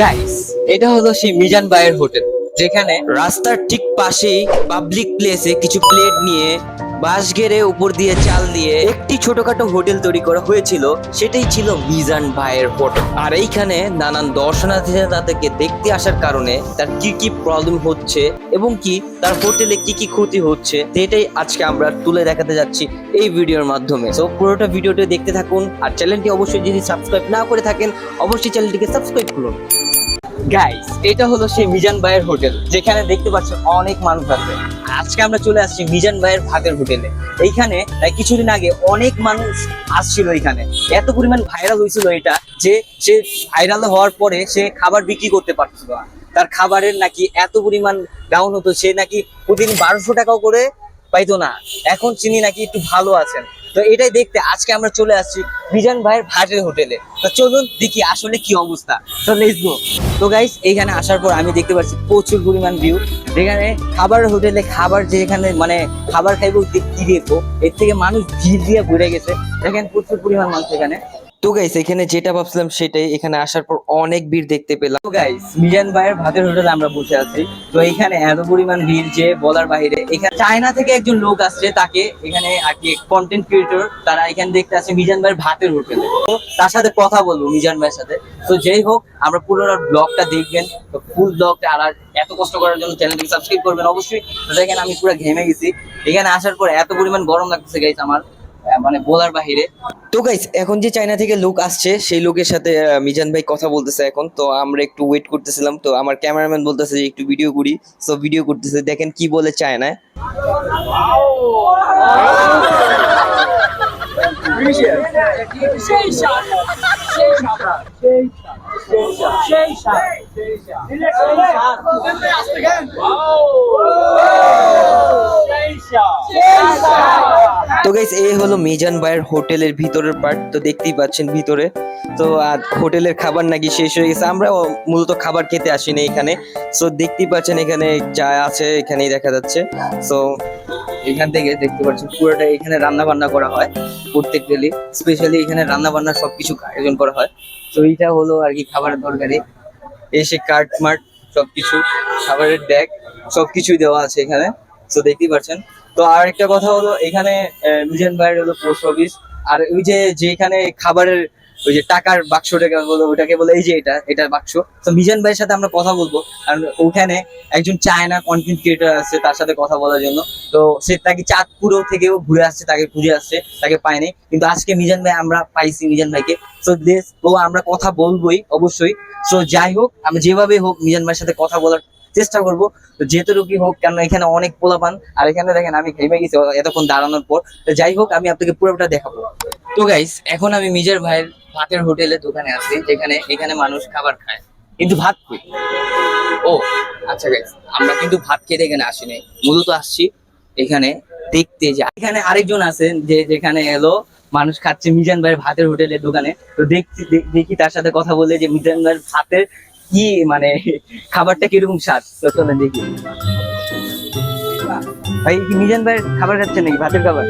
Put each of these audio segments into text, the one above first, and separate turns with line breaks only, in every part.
Guys এটা হলো সেই মিজান ভাইয়ের হোটেল, যেখানে রাস্তার ঠিক পাশেই পাবলিক প্লেসে কিছু প্লেট নিয়ে বাঁশ ঘেরে উপর দিয়ে চাল দিয়ে একটি ছোটখাটো হোটেল তৈরি করা হয়েছিল। সেটাই ছিল মিজান ভাইয়ের হোটেল। আর এইখানে নানান দর্শনার্থীরা তাদেরকে দেখতে আসার কারণে তার কি কি প্রবলেম হচ্ছে এবং কি তার হোটেলে কি কি ক্ষতি হচ্ছে, সেটাই আজকে আমরা তুলে দেখাতে যাচ্ছি এই ভিডিওর মাধ্যমে। তো পুরোটা ভিডিওটি দেখতে থাকুন আর চ্যানেলটি অবশ্যই যদি সাবস্ক্রাইব না করে থাকেন, অবশ্যই চ্যানেলটিকে সাবস্ক্রাইব করুন। গাইস এটা হলো সেই মিজান ভাইয়ের হোটেল, যেখানে দেখতে পাচ্ছেন অনেক মানুষ আছে আজকে আমরা চলে আসছি মিজান ভাইয়ের ভাতের হোটেলে। এইখানে কিছুদিন আগে অনেক মানুষ আসছিল এখানে। এত পরিমাণ ভাইরাল হয়েছিল এটা যে সে ভাইরাল হওয়ার পরে সে খাবার বিক্রি করতে পারছিল না। তার খাবারের নাকি এত পরিমাণ ডাউন হতো, সে নাকি প্রতিদিন বারোশো টাকাও করে পাইতো না। এখন চিনি নাকি একটু ভালো আছেন। তো এটাই দেখতে আজকে আমরা চলে আসছি বিজান ভাইয়ের ভাটের হোটেলে। তো চলুন দেখি আসলে কি অবস্থা। তো লেটস গো তো গাইস এইখানে আসার পর আমি দেখতে পাচ্ছি প্রচুর পরিমাণ ভিউ। যেখানে খাবার হোটেলে খাবার যেখানে মানে খাবার খাইবো কি দেখব এর থেকে মানুষ ভিড় দিয়ে ঘুরে গেছে। দেখেন প্রচুর পরিমাণ মানুষ এখানে। তো গাইস এখানে যেটা ভাবছিলাম সেটাই, এখানে আসার পর অনেক ভিড় দেখতে পেলাম। তো গাইস মিজান ভাইয়ের ভাতের হোটেলে আমরা বসে আছি। তো এখানে এত পরিমাণ ভিড় যে বলার বাইরে, এখানে চায়না থেকে একজন লোক আসছে তাকে এখানে আর কি কন্টেন্ট ক্রিয়েটর তারা এখানে দেখতে আসছে মিজান ভাইয়ের ভাতের হোটেলে। তো তার সাথে কথা বলব মিজান ভাইয়ের সাথে। তো যেই হোক, আমরা পুরো ব্লগটা দেখবেন, তো ফুল ব্লগটা আর এত কষ্ট করার জন্য চ্যানেলটিকে সাবস্ক্রাইব করবেন অবশ্যই। তো দেখেন আমি পুরো ঘেমে গেছি। এখানে আসার পর এত পরিমাণ গরম লাগতেছে গাইস আমার। মানে বলার বাহিরে। তো গাইস এখন যে চায়না থেকে লোক আসছে সেই লোকের সাথে মিজান ভাই কথা বলতেছে এখন। তো আমরা একটু ওয়েট করতেছিলাম। তো আমার ক্যামেরাম্যান বলতেছে যে একটু ভিডিও করি। সো ভিডিও করতেছে। দেখেন কি বলে চায়নায় তো গাইস এই হলো মিজান ভাইয়ের হোটেলের ভিতরের পার্ট তো দেখতেই পাচ্ছেন ভিতরে। তো, আর হোটেলের খাবার নাকি শেষ হয়ে গেছে আমরা মূলত খাবার খেতে আসিনি এখানে। সো দেখতেই পাচ্ছেন এখানে চা আছে, এখানেই দেখা যাচ্ছে। সো এখান থেকে দেখতে পাচ্ছেন পুরোটা এখানে রান্না বান্না করা হয় প্রত্যেক ডেলি স্পেশালি এখানে রান্না বান্না সবকিছু আয়োজন করা হয়। তো এইটা হলো আর কি খাবারের দরকারি এসে কাঠ, মাঠ, সবকিছু, খাবারের ডেক সবকিছুই দেওয়া আছে এখানে। তো দেখতেই পাচ্ছেন। তো আর একটা কথা হলো, এখানে মিজান ভাইয়ের হলো পোস্ট অফিস আর ওই যে, যেখানে খাবারের ওই যে টাকার বাক্সটাকে বলো ওটাকে বলে এই যে এটা এটা বাক্স। তো মিজান ভাইয়ের সাথে আমরা কথা বলব, কারণ ওখানে একজন চায়না কন্টেন্ট ক্রিয়েটর আছে, তার সাথে কথা বলার জন্য। তো সে তাকে চাঁদপুরও থেকেও ঘুরে আসছে, তাকে খুঁজে আসছে, তাকে পায়নি। কিন্তু আজকে মিজান ভাই, আমরা পাইছি মিজান ভাইকে। সো দেশ ও আমরা কথা বলবোই, অবশ্যই। সো যাই হোক, আমি যেভাবে হোক মিজান ভাইয়ের সাথে কথা বলার চেষ্টা করব। তো যেতটুকুই হোক কেন এখানে অনেক পোলাপান, আর এখানে দেখেন আমি ঘেমে গেছি এতক্ষণ দাঁড়ানোর পর। যাই হোক, আমি আপনাকে পুরোটা দেখাবো। তো গাইস এখন আমি মিজের ভাইয়ের ভাতের হোটেলে দোকানে আছি, যেখানে এখানে মানুষ খাবার খায়। কিন্তু ভাত কই? ও আচ্ছা গাইস আমরা কিন্তু ভাত খেতে এখানে আসিনি। মূলত আসছি এখানে দেখতে যে এখানে আরেকজন আছেন যে যেখানে এলো, মানুষ খাচ্ছে মিজান ভাইয়ের ভাতের হোটেলের দোকানে। তো দেখছি দেখি তার সাথে কথা বলে যে মিজান ভাইয়ের ভাতের কি মানে খাবারটা কীরকম স্বাদ? তো চলেন দেখি। ভাই কি মিজান ভাইয়ের খাবার খাচ্ছে নাকি? ভাতের খাবার?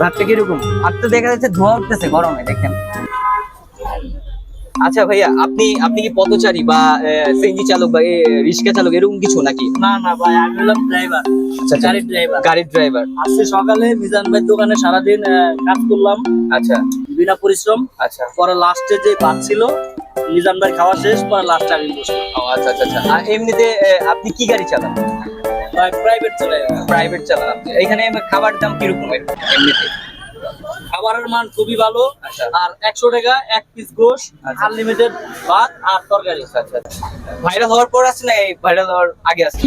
ভাতটা কীরকম? ভাত তো দেখা যাচ্ছে ধোয়া উঠতেছে গরমে দেখেন। আচ্ছা ভাইয়া আপনি আপনি কি পথচারী বা সিএনজি চালক বা রিক্সা চালক এরকম কিছু নাকি?
না না ভাই আমি হলাম ড্রাইভার
আচ্ছা, আচ্ছা।
গাড়ির ড্রাইভার
গাড়ির ড্রাইভার
আজকে সকালে মিজান ভাই দোকানে সারাদিন কাজ করলাম।
আচ্ছা।
বিনা পরিশ্রম।
আচ্ছা।
পরে লাস্টে যে ভাত ছিল ভাই খাওয়া শেষ পরে লাস্টে আমি বসলাম।
আচ্ছা আচ্ছা আচ্ছা। আর এমনিতে আপনি কি গাড়ি চালান?
প্রাইভেট চলে যায়।
প্রাইভেট চালান। আপনি এখানে খাবার দাম কীরকম এমনিতে?
খাবারের মান খুবই ভালো
আচ্ছা।
আর একশো টাকা এক পিস গোশ
আচ্ছা।
আনলিমিটেড ভাত আর তরকারি।
আচ্ছা ভাইরাল হওয়ার পর আছে না এই ভাইরাল হওয়ার আগে আছে?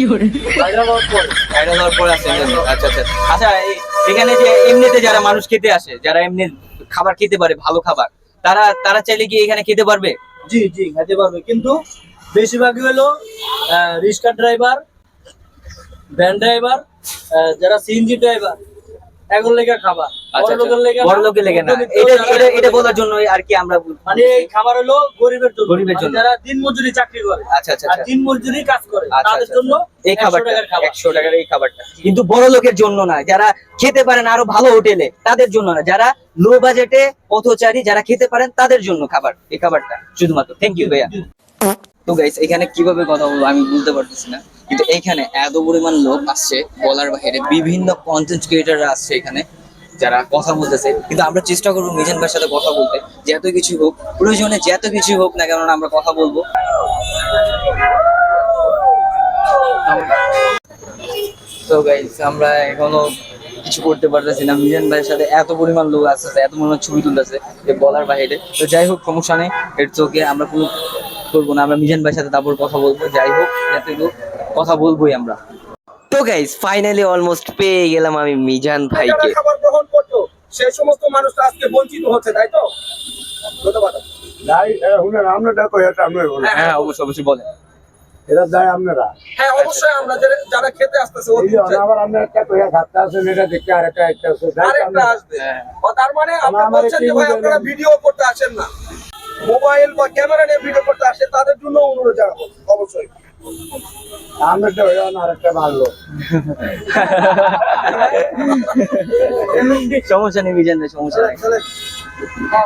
ভাইরাল হওয়ার পরে।
ভাইরাল হওয়ার পর আছে আচ্ছা আচ্ছা। আচ্ছা এখানে যে এমনিতে যারা মানুষ খেতে আসে যারা এমনি খাবার খেতে পারে ভালো খাবার তারা তারা চাইলে কি এখানে খেতে পারবে?
জি জি খাইতে পারবে। কিন্তু বেশিরভাগই হলো রিক্সা ড্রাইভার ভ্যান ড্রাইভার যারা সিএনজি ড্রাইভার এগুলো লেগে খাবার। বড় লোকের লেগে।
বড় লোকের লেগে না। এটা এটা এটা বলার জন্য আর কি আমরা
মানে এই খাবার হলো গরিবের জন্য।
গরিবের জন্য।
যারা দিন মজুরি চাকরি করে
আচ্ছা আচ্ছা
আর
আচ্ছা।
দিন মজুরি কাজ করে তাদের জন্য
এই খাবারটা
টাকার খাবার।
একশো টাকার এই খাবারটা। কিন্তু বড় লোকের জন্য না যারা খেতে পারেন আরও ভালো হোটেলে তাদের জন্য না। যারা লো বাজেটে পথচারী যারা খেতে পারেন তাদের জন্য খাবার এই খাবারটা শুধুমাত্র। থ্যাংক ইউ ভাইয়া। তো গাইস এখানে কীভাবে কথা বলব আমি বুঝতে পারতেছি না। কিন্তু এইখানে এত পরিমাণ লোক আসছে বলার বাইরে। বিভিন্ন কন্টেন্ট ক্রিয়েটাররা আসছে এখানে। যারা কথা বলতেছে, কিন্তু আমরা চেষ্টা করব মিজান ভাইয়ের সাথে কথা বলতে যত কিছু হোক, প্রয়োজনে যত কিছু হোক না কেন আমরা কথা বলব। তো গাইস আমরা এখনও কিছু করতে পারতেছি না। মিজান ভাইয়ের সাথে এত পরিমাণ লোক আসতেছে, এত পরিমাণ ছবি তুলতেছে যে বলার বাইরে। তো যাই হোক, সমস্যা নেই এর চোখে আমরা কোনো করব না, আমরা মিজান ভাইয়ের সাথে তারপর কথা বলব। যাই হোক যাতে হোক কথা বলবোই আমরা। তো গাইস ফাইনালি অলমোস্ট পেয়ে গেলাম আমি মিজান ভাইকে
যারা খাবার গ্রহণ করতো সেই সমস্ত মানুষরা আজকে বঞ্চিত হচ্ছে তাই তো? ধন্যবাদ।
হ্যাঁ অবশ্যই অবশ্যই বলেন।
এরা যায় আপনারা।
হ্যাঁ অবশ্যই আমরা যারা- যারা খেতে আসতেছে
আবার একটা কইয়া খাতে আছেন এটা দেখতে আরেকটা একটা আছে
আরেকটা আসবে।
হ্যাঁ।
ও তার মানে আপনি বলছেন যে ভাই আপনারা ভিডিও করতে আসেন না। মোবাইল বা ক্যামেরা নিয়ে ভিডিও করতে আসে তাদের জন্য অনুরোধ জানাব অবশ্যই।
আরেকটা
সমস্যা নেই ভাই সমস্যা নেই।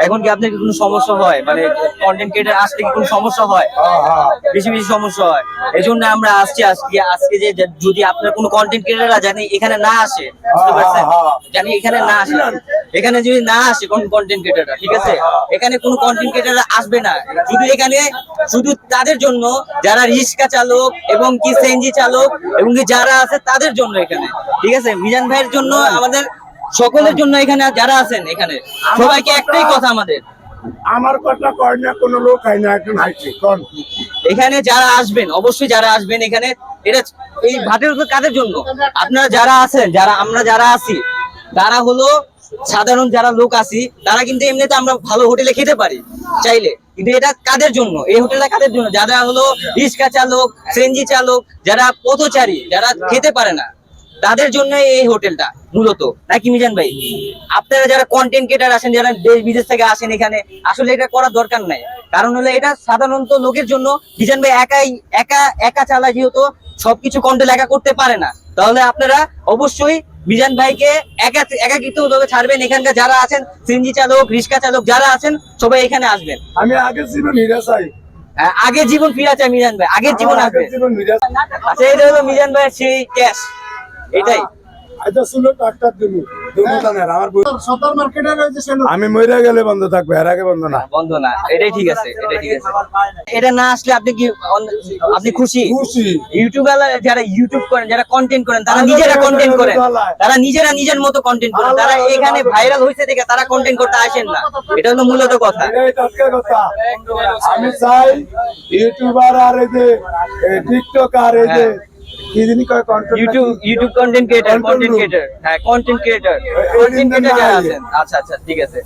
এখন কি আপনার কি কোনো সমস্যা হয়? মানে কন্টেন্ট ক্রিয়েটার আসলে কি কোনো সমস্যা হয়?
হ্যাঁ হ্যাঁ
বেশি বেশি সমস্যা হয়। এই জন্য আমরা আসছি আজকে। আজকে যে যে যদি আপনার কোনো কন্টেন্ট ক্রিয়েটাররা জানি এখানে না আসে বুঝতে পারছেন? জানি এখানে না আসে। এখানে যদি না আসে কোন কন্টেন্ট ক্রিয়েটাররা ঠিক আছে? এখানে কোনো কন্টেন্ট ক্রিয়েটাররা আসবে না। শুধু এখানে শুধু তাদের জন্য যারা রিক্সা চালক এবং কি সিএনজি চালক এবং কি যারা আছে তাদের জন্য এখানে ঠিক আছে? মিজান ভাইয়ের জন্য আমাদের সকলের জন্য এখানে যারা আছেন এখানে সবাইকে একটাই কথা আমাদের।
আমার কথা কয় না কোনো লোক হয় না একজন হাইছে কোন?
এখানে যারা আসবেন অবশ্যই যারা আসবেন এখানে এটা এই ভাটের উপর কাদের জন্য? আপনারা যারা আছেন যারা আমরা যারা আছি তারা হলো সাধারণ যারা লোক আছি, তারা কিন্তু এমনিতে আমরা ভালো হোটেলে খেতে পারি, চাইলে। কিন্তু এটা কাদের জন্য? এই হোটেলটা কাদের জন্য? যারা হলো রিক্সা চালক সিএনজি চালক, যারা পথচারী, যারা খেতে পারে না, তাদের জন্য এই হোটেলটা মূলত। নাকি মিজান ভাই? আপনারা যারা কন্টেন্ট ক্রিয়েটার আসেন যারা দেশ বিদেশ থেকে আসেন এখানে, আসলে এটা করার দরকার নাই। কারণ হলো এটা সাধারণত লোকের জন্য, মিজান ভাই একাই, একা একা চালায় যেহেতু সবকিছু কন্ট্রোল একা করতে পারে না। তাহলে আপনারা অবশ্যই মিজান ভাইকে একা উদ্যোগে ছাড়বেন। এখানকার যারা আছেন সিএনজি চালক রিক্সা চালক যারা আছেন সবাই এখানে আসবেন।
আমি আগে জীবন হিরা চাই।
আগের জীবন ফিরে আছে মিজান ভাই। আগের জীবন আসবে। আচ্ছা এটা হলো মিজান ভাইয়ের সেই ক্যাশ এটাই।
আচ্ছা শুনো ডাক্তার দিবি। আমি মরে গেলে বন্ধ থাকবে এর আগে বন্ধ না।
বন্ধ না। এটাই ঠিক আছে এটাই ঠিক আছে। এটা না আসলে আপনি কি আপনি খুশি?
খুশি।
ইউটিউবার যারা ইউটিউব করেন যারা কন্টেন্ট করেন তারা নিজেরা কন্টেন্ট করেন। তারা নিজেরা নিজের মতো কন্টেন্ট করেন। তারা এখানে ভাইরাল হয়েছে দেখে তারা কন্টেন্ট করতে আসেন না। এটা হলো মূলত কথা।
কথা। আমি চাই ইউটিউবার আর এই যে টিকটক আর এই যে content
YouTube YouTube content creator content creator হ্যাঁ কন্টেন্ট ক্রিয়েটর কন্টেন্ট ক্রিয়েটর যারা আছেন আচ্ছা আচ্ছা ঠিক আছে।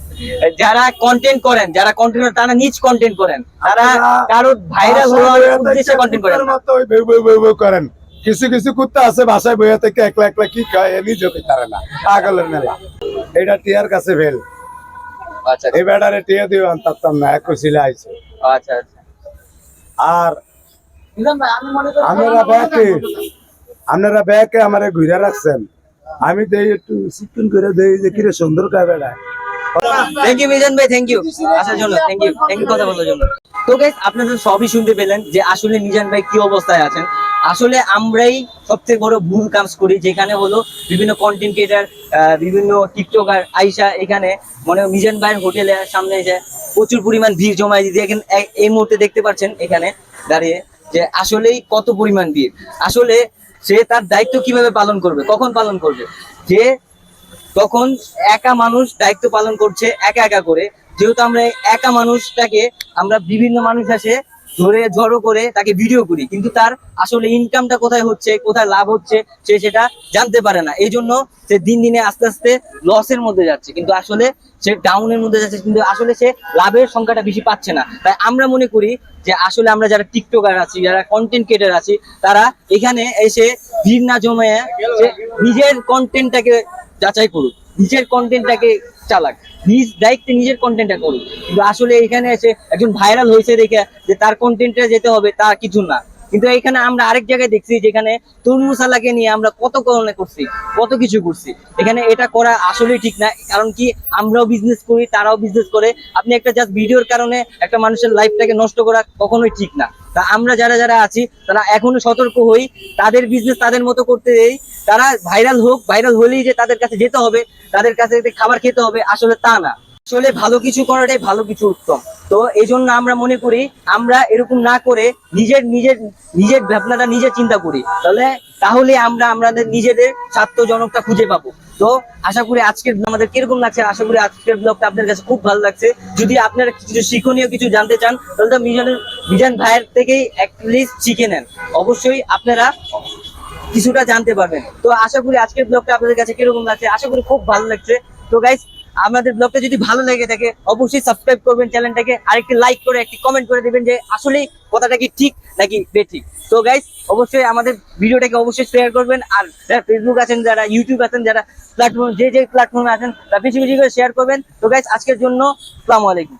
যারা কন্টেন্ট করেন যারা কন্টেন্ট তারা নিজ কন্টেন্ট করেন। তারা
আপনারা
কারও ভাইরাল হওয়ার উদ্দেশ্যে কন্টেন্ট করেন না।
মতো ওই বউ বউ বউ বউ করেন। কিছু কিছু কুত্তা আছে বাসায় বইয়া থেকে একলা একলা কি খায় এ নিজে পারে না। পাগলের মেলা। এটা টিয়ার কাছে ভেল
আচ্ছা
এই বেড়ারে টিয়া দিয়ে আনতাম না এক ছিলে আইছে।
আচ্ছা আচ্ছা।
আর আপনারা ব্যাকে আপনারা ব্যাকে আমারে ঘুরে রাখছেন। আমি দেই একটু চিকন করে দেই যে কিরে সুন্দর কায় বেড়ায়
থ্যাংক ইউ মিজান ভাই থ্যাংক ইউ আসার জন্য থ্যাংক ইউ থ্যাংক ইউ কথা বলার জন্য। তো গাইস আপনারা সবই শুনতে পেলেন যে আসলে নিজান ভাই কি অবস্থায় আছেন। আসলে আমরাই সবথেকে বড় ভুল কাজ করি যেখানে হলো বিভিন্ন কন্টেন্ট ক্রিয়েটার বিভিন্ন টিকটকার আইসা এখানে মনে হয় মিজান ভাইয়ের হোটেলের সামনে এসে প্রচুর পরিমাণ ভিড় জমায় দিতে এখন এই মুহূর্তে দেখতে পাচ্ছেন এখানে দাঁড়িয়ে। যে আসলেই কত পরিমাণ ভিড় আসলে সে তার দায়িত্ব কীভাবে পালন করবে, কখন পালন করবে? যে তখন একা মানুষ দায়িত্ব পালন করছে একা একা করে, যেহেতু আমরা একা মানুষটাকে আমরা বিভিন্ন মানুষ আসে ধরে জড়ো করে তাকে ভিডিও করি, কিন্তু তার আসলে ইনকামটা কোথায় হচ্ছে, কোথায় লাভ হচ্ছে, সে সেটা জানতে পারে না। এই জন্য সে দিন দিনে আস্তে আস্তে লসের মধ্যে যাচ্ছে, কিন্তু আসলে সে ডাউনের মধ্যে যাচ্ছে, কিন্তু আসলে সে লাভের সংখ্যাটা বেশি পাচ্ছে না। তাই আমরা মনে করি যে আসলে আমরা যারা টিকটকার আছি, যারা কন্টেন্ট ক্রিয়েটার আছি, তারা এখানে এসে ভিড় না জমে নিজের কন্টেন্টটাকে যাচাই করুক, নিজের কন্টেন্টটাকে চালাক, নিজ দায়িত্বে নিজের কন্টেন্টটা করুক। কিন্তু আসলে এখানে এসে একজন ভাইরাল হয়েছে দেখে যে তার কন্টেন্টটা যেতে হবে তা কিছু না। কিন্তু এখানে আমরা আরেক জায়গায় দেখছি যেখানে তরমুজ আলাকে নিয়ে আমরা কত করণে করছি, কত কিছু করছি। এখানে এটা করা আসলেই ঠিক না, কারণ কি আমরাও বিজনেস করি, তারাও বিজনেস করে। আপনি একটা জাস্ট ভিডিওর কারণে একটা মানুষের লাইফটাকে নষ্ট করা কখনোই ঠিক না। তা আমরা যারা যারা আছি, তারা এখনও সতর্ক হই, তাদের বিজনেস তাদের মতো করতে দেই। তারা ভাইরাল হোক ভাইরাল হলেই যে তাদের কাছে যেতে হবে, তাদের কাছে খাবার খেতে হবে, আসলে তা না। আসলে ভালো কিছু করাটাই ভালো কিছু উত্তম। তো এই জন্য আমরা মনে করি, আমরা এরকম না করে নিজের নিজের নিজের ভাবনাটা নিজে চিন্তা করি। তাহলে তাহলে আমরা আমাদের নিজেদের স্বার্থজনকটা খুঁজে পাবো। তো আশা করি আজকের আমাদের কীরকম লাগছে? আশা করি আজকের ব্লগটা আপনার কাছে খুব ভালো লাগছে। যদি আপনারা কিছু শিক্ষণীয় কিছু জানতে চান, তাহলে তো মিজানের মিজান ভাইয়ের থেকেই অ্যাটলিস্ট শিখে নেন। অবশ্যই আপনারা কিছুটা জানতে পারবেন। তো আশা করি আজকের ব্লগটা আপনাদের কাছে কীরকম লাগছে? আশা করি খুব ভালো লাগছে। তো গাইস আমাদের ব্লগটা যদি ভালো লেগে থাকে, অবশ্যই সাবস্ক্রাইব করবেন চ্যানেলটাকে আরেকটি লাইক করে, একটি কমেন্ট করে দেবেন যে আসলে কথাটা কি ঠিক নাকি বেঠিক। তো গাইস অবশ্যই আমাদের ভিডিওটাকে অবশ্যই শেয়ার করবেন। আর যারা ফেসবুক আছেন, যারা ইউটিউব আছেন, যারা প্ল্যাটফর্ম যে যে প্ল্যাটফর্মে আছেন, তারা বেশি বেশি করে শেয়ার করবেন। তো গাইস আজকের জন্য আসসালামু আলাইকুম।